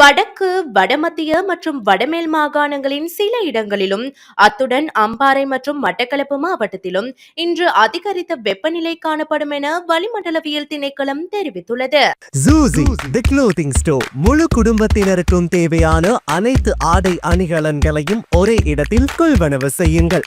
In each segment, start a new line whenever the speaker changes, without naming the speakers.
வடக்கு வடமத்திய மற்றும் வடமேல் மாகாணங்களின் சில இடங்களிலும் அத்துடன் அம்பாறை மற்றும் மட்டக்களப்பு மாவட்டத்திலும் இன்று அதிகரித்த வெப்பநிலை காணப்படும் என வளிமண்டலவியல் திணைக்களம் தெரிவித்துள்ளது.
ஜூசி தி க்ளோத்திங் ஸ்டோர் முழு குடும்பத்தினருக்கும் தேவையான அனைத்து ஆடை அணிகலன்களையும் ஒரே இடத்தில் கொள்வனவு செய்யுங்கள்.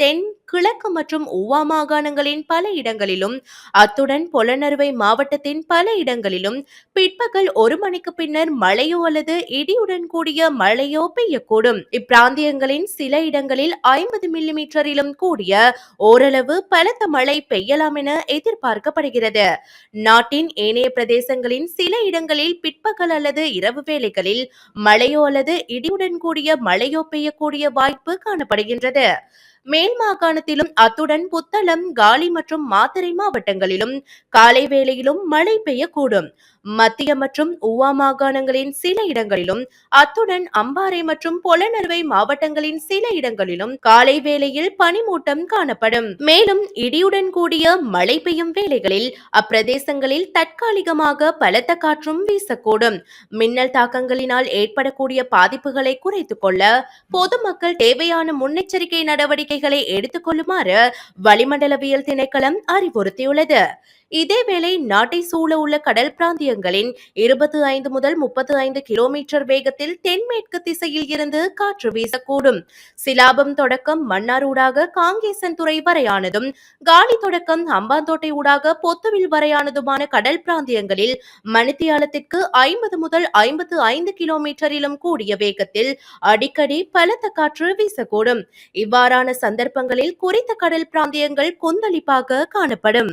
தென் கிழக்கு மற்றும் உவா மாகாணங்களின் பல இடங்களிலும் அத்துடன் பொலனறுவை மாவட்டத்தின் பல இடங்களிலும் பிற்பகல் ஒரு மணிக்கு பின்னர் மழையோ அல்லது இடியுடன் கூடிய மழையோ பெய்யக்கூடும். இப்பிராந்தியங்களின் சில இடங்களில் ஐம்பது மில்லிமீட்டரிலும் கூடிய ஓரளவு பலத்த மழை பெய்யலாம் என எதிர்பார்க்கப்படுகிறது. நாட்டின் ஏனைய பிரதேசங்களின் சில இடங்களில் பிற்பகல் அல்லது இரவு வேளைகளில் மழையோ அல்லது இடியுடன் கூடிய மழையோ பெய்யக்கூடிய வாய்ப்பு காணப்படுகின்றது. மேல் மாகாணத்திலும் அத்துடன் புத்தளம் காலி மற்றும் மாத்தறை மாவட்டங்களிலும் காலை வேளையிலும் மழை பெய்யக்கூடும். மத்திய மற்றும் உவா மாகாணங்களின் சில இடங்களிலும் அத்துடன் அம்பாறை மற்றும் பொலனறுவை மாவட்டங்களின் சில இடங்களிலும் காலை வேளையில் பனிமூட்டம் காணப்படும். மேலும் இடியுடன் கூடிய மழை பெய்யும் வேளைகளில் அப்பிரதேசங்களில் தற்காலிகமாக பலத்த காற்றும் வீசக்கூடும். மின்னல் தாக்கங்களினால் ஏற்படக்கூடிய பாதிப்புகளை குறைத்துக் கொள்ள பொதுமக்கள் தேவையான முன்னெச்சரிக்கை நடவடிக்கை நடவடிக்கைகளை எடுத்துக் கொள்ளுமாறு வளிமண்டலவியல் திணைக்களம் அறிவுறுத்தியுள்ளது. இதேவேளை நாட்டை சூழ உள்ள கடல் பிராந்தியங்களின் இருபத்தி ஐந்து முதல் முப்பத்தி ஐந்து கிலோமீட்டர் வேகத்தில் தென்மேற்கு திசையில் இருந்து காற்று வீசக்கூடும். சிலாபம் தொடக்கம் மன்னார் ஊடாக காங்கேசன் துறை வரையானதும் காலி தொடக்கம் அம்பாந்தோட்டை ஊடாக பொத்துவில் வரையானதுமான கடல் பிராந்தியங்களில் மணித்தியாலத்திற்கு ஐம்பது முதல் ஐம்பத்து ஐந்து கிலோமீட்டரிலும் கூடிய வேகத்தில் அடிக்கடி பலத்த காற்று வீசக்கூடும். இவ்வாறான சந்தர்ப்பங்களில் குறித்த கடல் பிராந்தியங்கள் கொந்தளிப்பாக காணப்படும்.